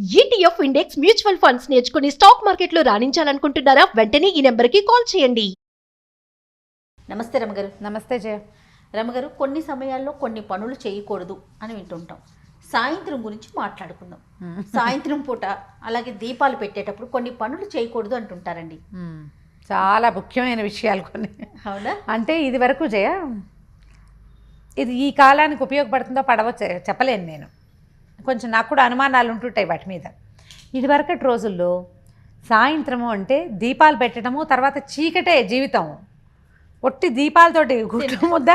ETF index mutual funds నేర్చుకుని stock మార్కెట్లో రాణించాలనుకుంటున్నారా? వెంటనే ఈ నెంబర్కి కాల్ చేయండి. నమస్తే రమగారు. నమస్తే జయ. రమగారు కొన్ని సమయాల్లో కొన్ని పనులు చేయకూడదు అని వింటుంటాం. సాయంత్రం గురించి మాట్లాడుకుందాం. సాయంత్రం పూట అలాగే దీపాలు పెట్టేటప్పుడు కొన్ని పనులు చేయకూడదు అంటుంటారండి. చాలా ముఖ్యమైన విషయాలు కొన్ని. అవునా? అంటే ఇది వరకు జయ ఇది ఈ కాలానికి ఉపయోగపడుతుందో పడవో చెప్పలేను నేను. కొంచెం నాకు కూడా అనుమానాలు ఉంటుంటాయి వాటి మీద. ఇదివరకటి రోజుల్లో సాయంత్రము అంటే దీపాలు పెట్టడము తర్వాత చీకటే జీవితం. ఒట్టి దీపాలతోటి గూట్లో ముద్ద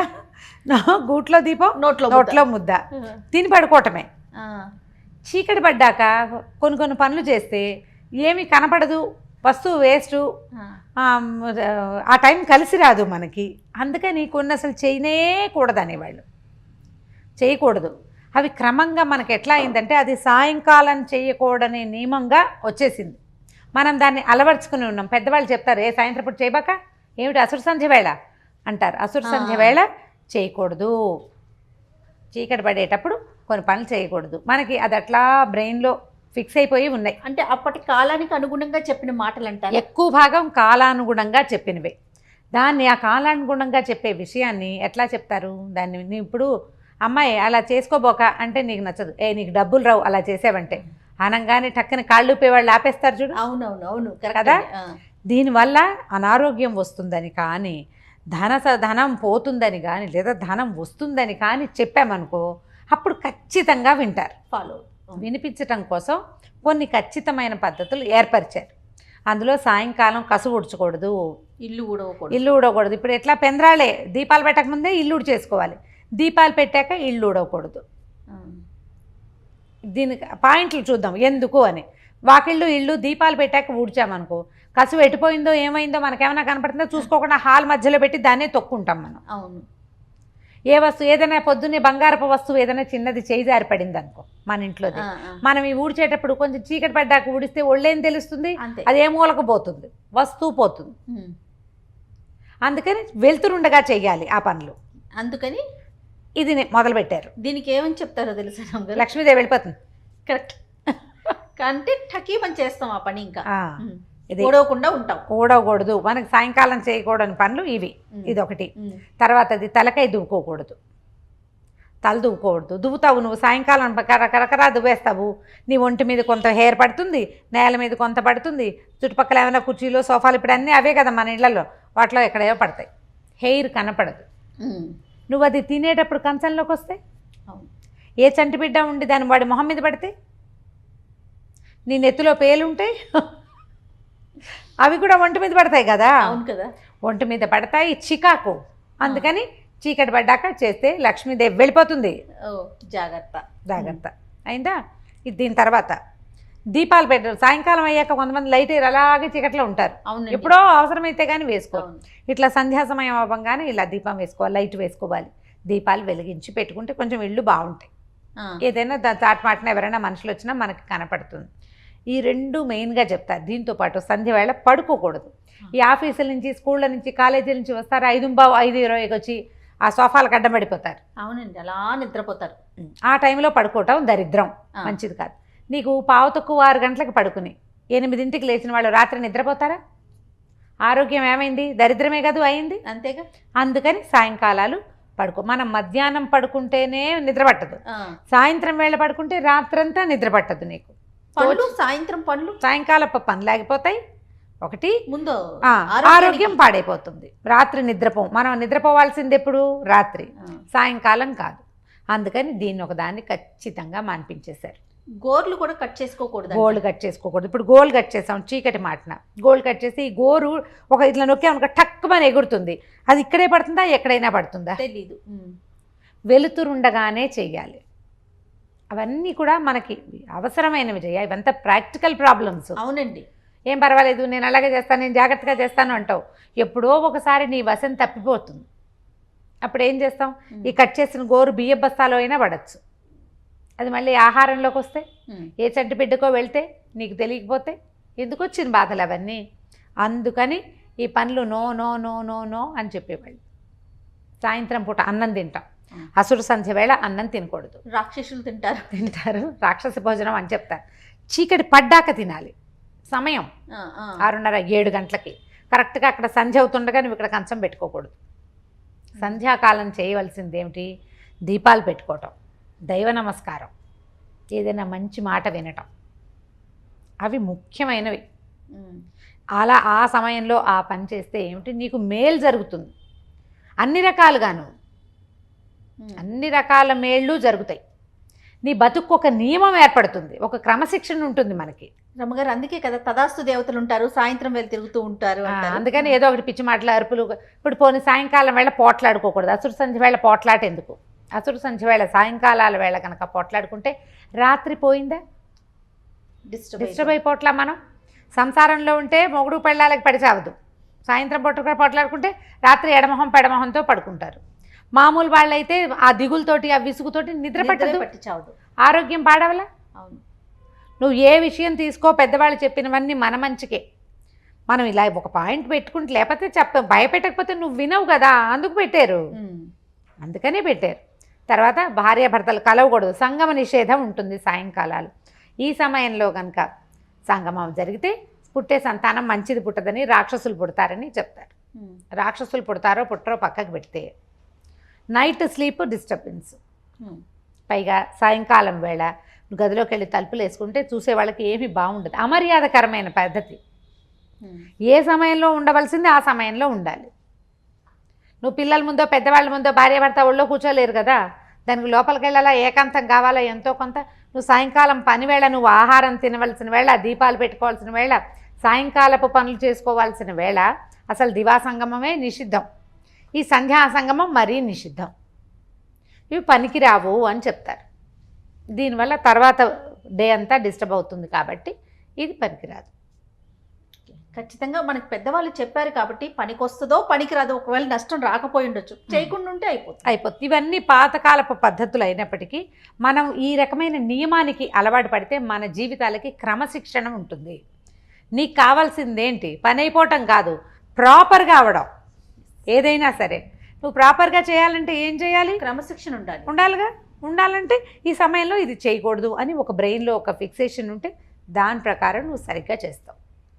నా గూట్లో దీపం నోట్లో. నోట్లో ముద్ద. తిని పడుకోవటమే. చీకటి పడ్డాక కొన్ని కొన్ని పనులు చేస్తే ఏమీ కనపడదు వస్తువు వేస్టు ఆ, ఆ టైం కలిసి రాదు మనకి. అందుకని కొన్ని అసలు చేయనే కూడదు అనేవాళ్ళు. చేయకూడదు. అవి క్రమంగా మనకి ఎట్లా అయిందంటే అది సాయంకాలం చేయకూడని నియమంగా వచ్చేసింది. మనం దాన్ని అలవర్చుకుని ఉన్నాం. పెద్దవాళ్ళు చెప్తారు ఏ సాయంత్రం పూట చేయబాక? ఏమిటి అసురు సంధ్య వేళ? అంటారు. అసురు సంధ్య. వేళ చేయకూడదు. చీకటి పడేటప్పుడు కొన్ని పనులు చేయకూడదు. మనకి అది అట్లా బ్రెయిన్లో ఫిక్స్ అయిపోయి ఉన్నాయి. అంటే అప్పటి కాలానికి అనుగుణంగా చెప్పిన మాటలు అంటారు ఎక్కువ భాగం కాలానుగుణంగా చెప్పినవే. దాన్ని ఆ కాలానుగుణంగా చెప్పే విషయాన్ని ఎట్లా చెప్తారు? దాన్ని ఇప్పుడు అమ్మాయి అలా చేసుకోబోక అంటే నీకు నచ్చదు. ఏ నీకు డబ్బులు రావు అలా చేసావంటే. అనంగానే టక్కన కాళ్ళు ఊపేవాళ్ళు ఆపేస్తారు చూడు. అవునవును అవును కదా? దీనివల్ల అనారోగ్యం వస్తుందని కానీ ధన ధనం పోతుందని కానీ లేదా ధనం వస్తుందని కానీ చెప్పామనుకో అప్పుడు ఖచ్చితంగా వింటారు. follow. వినిపించటం కోసం కొన్ని ఖచ్చితమైన పద్ధతులు ఏర్పరిచారు. అందులో సాయంకాలం కసు ఉడ్చకూడదు ఇల్లు ఊడవకూడదు. ఇల్లు ఊడకూడదు ఇప్పుడు ఎట్లా? పెందరాళే దీపాలు పెట్టకముందే ఇల్లు ఊడి చేసుకోవాలి. దీపాలు పెట్టాక ఇల్లు ఊడకూడదు ఆ, దీనికి పాయింట్లు చూద్దాం. ఎందుకు అని. వాకిళ్ళు ఇల్లు దీపాలు పెట్టాక ఊడ్చామనుకో కసు ఎట్టిపోయిందో ఏమైందో మనకేమైనా కనపడుతుందో చూసుకోకుండా హాల్ మధ్యలో పెట్టి దాన్నే తొక్కుంటాం మనం. అవును. ఏ వస్తువు ఏదైనా పొద్దున్నే బంగారపు వస్తువు ఏదైనా చిన్నది చేయి జారి పడింది అనుకో మన ఆ, మనం ఈ ఊడ్చేటప్పుడు కొంచెం చీకటి పడ్డాక ఊడిస్తే ఒళ్ళేం తెలుస్తుంది? అది ఏ మూలకు పోతుంది? వస్తువు పోతుంది. అందుకని వెళ్తురుండగా చెయ్యాలి ఆ పనులు. అందుకని ఇది నే- మొదలుపెట్టారు. దీనికి ఏమని చెప్తారో తెలుసా లక్ష్మీదేవి వెళ్ళిపోతుంది. కరెక్ట్ అంటే టకీమని చేస్తాం ఆ పని ఇంకా. ఊడవకుండా ఉంటాం. ఊడకూడదు మనకి సాయంకాలం చేయకూడని పనులు ఇవి. ఇదొకటి. తర్వాత అది తలకాయ దువ్వుకోకూడదు. తల దువ్వుకోకూడదు. దువ్వుతావు నువ్వు సాయంకాలం కరకరకరా దువ్వేస్తావు. నీ ఒంటి మీద కొంత హెయిర్ పడుతుంది నేల మీద కొంత పడుతుంది చుట్టుపక్కల ఏమైనా కుర్చీలు సోఫాలు ఇప్పుడు అన్నీ అవే కదా మన ఇళ్ళలో. వాటిలో ఎక్కడేవో పడతాయి. హెయిర్ కనపడదు. నువ్వు అది తినేటప్పుడు కంచంలోకి వస్తే? ఏ చంటి బిడ్డ ఉండి దాని వాడి మొహం మీద పడితే? నీ నెత్తిలో పేలుంటాయి అవి కూడా ఒంటి మీద పడతాయి కదా? అవును కదా. ఒంటి మీద పడతాయి చికాకు. అందుకని చీకటి పడ్డాక చేస్తే లక్ష్మీదేవి వెళ్ళిపోతుంది. ఓ జాగ్రత్త. జాగ్రత్త. అయిందా? ఇది దీని తర్వాత. దీపాలు పెట్టారు. సాయంకాలం అయ్యాక కొంతమంది లైట్ అలాగే చీకట్లో ఉంటారు. అవును ఎప్పుడో అవసరమైతే కానీ వేసుకోరు. అవును. ఇట్లా సంధ్యా సమయం అవ్వగానే ఇలా దీపం వేసుకోవాలి లైట్ వేసుకోవాలి. దీపాలు వెలిగించి పెట్టుకుంటే కొంచెం ఇళ్ళు బాగుంటాయి. ఏదైనా చాటమాటన ఎవరైనా మనుషులు వచ్చినా మనకి కనపడుతుంది. ఈ రెండు మెయిన్గా చెప్తారు. దీంతో పాటు సంధ్య వేళ పడుకోకూడదు. ఈ ఆఫీసుల నుంచి స్కూళ్ళ నుంచి కాలేజీల నుంచి వస్తారు. ఐదు బావు ఐదు ఇరవైకి వచ్చి ఆ సోఫాలకు అడ్డం పడిపోతారు. అవునండి. అలా నిద్రపోతారు. ఆ టైంలో పడుకోవటం దరిద్రం. మంచిది కాదు. నీకు పావు తక్కువ ఆరు గంటలకు పడుకుని. ఎనిమిదింటికి లేచిన వాళ్ళు రాత్రి నిద్రపోతారా? ఆరోగ్యం ఏమైంది? దరిద్రమే కాదు అయింది? అంతేగా. అందుకని సాయంకాలాలు పడుకో. మనం మధ్యాహ్నం పడుకుంటేనే నిద్ర పట్టదు సాయంత్రం వేళ పడుకుంటే రాత్రంతా నిద్ర పట్టదు నీకు. పనులు సాయంత్రం పనులు? సాయంకాలపు పనులు ఆగిపోతాయి. ఒకటి ముందు ఆరోగ్యం పాడైపోతుంది. రాత్రి నిద్రపోం మనం నిద్రపోవాల్సింది ఎప్పుడు? రాత్రి. సాయంకాలం కాదు. అందుకని దీన్ని ఒకదాన్ని ఖచ్చితంగా మాన్పించేశారు. గోర్లు కూడా కట్ చేసుకోకూడదు గోల్డ్ కట్ చేసుకోకూడదు. ఇప్పుడు గోల్ కట్ చేసాం చీకటి మాటన. గోల్డ్ కట్ చేసి ఈ గోరు ఒక ఇట్లా నొక్కామనుకో టక్కుమని ఎగురుతుంది. అది ఇక్కడే పడుతుందా ఎక్కడైనా పడుతుందా? తెలీదు. వెలుతురుండగానే చెయ్యాలి. అవన్నీ కూడా మనకి అవసరమైనవి చేయ ఇవంతా ప్రాక్టికల్ ప్రాబ్లమ్స్. అవునండి. ఏం పర్వాలేదు నేను అలాగే చేస్తాను నేను జాగ్రత్తగా చేస్తాను అంటావు. ఎప్పుడో ఒకసారి నీ వశం తప్పిపోతుంది. అప్పుడు ఏం చేస్తాం? ఈ కట్ చేసిన గోరు బియ్య బస్తాలో అయినా పడచ్చు. అది మళ్ళీ ఆహారంలోకి వస్తే ఏ చంటి బిడ్డకో వెళ్తే నీకు తెలియకపోతే ఎందుకు వచ్చిన బాధలు అవన్నీ? అందుకని ఈ పనులు no no no no no అని చెప్పేవాళ్ళు. సాయంత్రం పూట అన్నం తింటాం. అసురు సంధ్య వేళ అన్నం తినకూడదు. రాక్షసులు తింటారు. తింటారు. రాక్షస భోజనం అని చెప్తారు. చీకటి పడ్డాక తినాలి. సమయం. ఆరున్నర ఏడు గంటలకి. కరెక్ట్గా అక్కడ సంధ్య అవుతుండగా నువ్వు ఇక్కడ కంచం పెట్టుకోకూడదు. సంధ్యాకాలం చేయవలసింది ఏమిటి? దీపాలు పెట్టుకోవటం. దైవ నమస్కారం. ఏదైనా మంచి మాట వినటం. అవి ముఖ్యమైనవి. అలా ఆ సమయంలో ఆ పని చేస్తే ఏమిటి? నీకు మేలు జరుగుతుంది. అన్ని రకాలుగాను. అన్ని రకాల మేళ్ళు జరుగుతాయి. నీ బతుకు ఒక నియమం ఏర్పడుతుంది. ఒక క్రమశిక్షణ ఉంటుంది మనకి. రమ్మగారు అందుకే కదా తదాస్తు దేవతలు ఉంటారు సాయంత్రం వెళ్ళి తిరుగుతూ ఉంటారు. అందుకని ఏదో ఒకటి పిచ్చి మాటలు అరుపులు. ఇప్పుడు పోనీ సాయంకాలం వేళ పోట్లాడుకోకూడదు. అసురు సంధ్య వేళ పోట్లాట ఎందుకు అసురు సంధ్య వేళ సాయంకాలాల వేళ కనుక పోట్లాడుకుంటే రాత్రి పోయిందా? డిస్టర్బ్ డిస్టర్బ్ అయిపోట్లా మనం? సంసారంలో ఉంటే మొగుడు పెళ్ళాలకి పడి చావదు. సాయంత్రం పూట కూడా పోట్లాడుకుంటే రాత్రి ఎడమొహం పెడమొహంతో పడుకుంటారు. మామూలు వాళ్ళైతే ఆ దిగులతోటి ఆ విసుగుతోటి నిద్ర పట్టదు. పట్టి చావదు. ఆరోగ్యం పాడవలా? అవును. నువ్వు ఏ విషయం తీసుకో పెద్దవాళ్ళు చెప్పినవన్నీ మన మంచికే. మనం ఇలా ఒక పాయింట్ పెట్టుకుంటే లేకపోతే చెప్ప భయపెట్టకపోతే నువ్వు వినవు కదా అందుకు పెట్టారు. అందుకనే పెట్టారు. తర్వాత భార్యాభర్తలు కలవకూడదు సంగమ నిషేధం ఉంటుంది సాయంకాలాలు ఈ సమయంలో కనుక సంగమం జరిగితే పుట్టే సంతానం మంచిది పుట్టదని రాక్షసులు పుడతారని చెప్తారు. రాక్షసులు పుడతారో పుట్టరో పక్కకు పెడితే నైట్ స్లీప్ డిస్టర్బెన్స్. పైగా సాయంకాలం వేళ గదిలోకి వెళ్ళి తలుపులు వేసుకుంటే చూసే వాళ్ళకి ఏమీ బాగుండదు అమర్యాదకరమైన పద్ధతి. ఏ సమయంలో ఉండవలసింది ఆ సమయంలో ఉండాలి నువ్వు పిల్లల ముందో పెద్దవాళ్ళ ముందో భార్యాభర్త ఒళ్ళో కూర్చోలేరు కదా. దానికి లోపలికి వెళ్ళాలా ఏకాంతం కావాలా? ఎంతో కొంత. నువ్వు సాయంకాలం పని వేళ నువ్వు ఆహారం తినవలసిన వేళ దీపాలు పెట్టుకోవాల్సిన వేళ సాయంకాలపు పనులు చేసుకోవాల్సిన వేళ అసలు దివా సంగమమే నిషిద్ధం. ఈ సంధ్యా సంగమం మరీ నిషిద్ధం. ఇవి పనికిరావు అని చెప్తారు. దీనివల్ల తర్వాత డే అంతా డిస్టర్బ్ అవుతుంది కాబట్టి ఇది పనికిరాదు. ఖచ్చితంగా మనకి పెద్దవాళ్ళు చెప్పారు కాబట్టి పనికి వస్తుందో పనికి రాదో ఒకవేళ నష్టం రాకపోయి ఉండొచ్చు. చేయకుండా ఉంటే అయిపోతుంది. అయిపోతుంది. ఇవన్నీ పాతకాలపు పద్ధతులు అయినప్పటికీ మనం ఈ రకమైన నియమానికి అలవాటు పడితే మన జీవితాలకి క్రమశిక్షణ ఉంటుంది. నీకు కావాల్సింది ఏంటి పని అయిపోవటం కాదు. ప్రాపర్గా అవడం ఏదైనా సరే. నువ్వు ప్రాపర్గా చేయాలంటే ఏం చేయాలి? క్రమశిక్షణ ఉండాలి. ఉండాలిగా? ఉండాలంటే ఈ సమయంలో ఇది చేయకూడదు అని ఒక బ్రెయిన్లో ఒక ఫిక్సేషన్ ఉంటే దాని ప్రకారం నువ్వు సరిగ్గా చేస్తావు.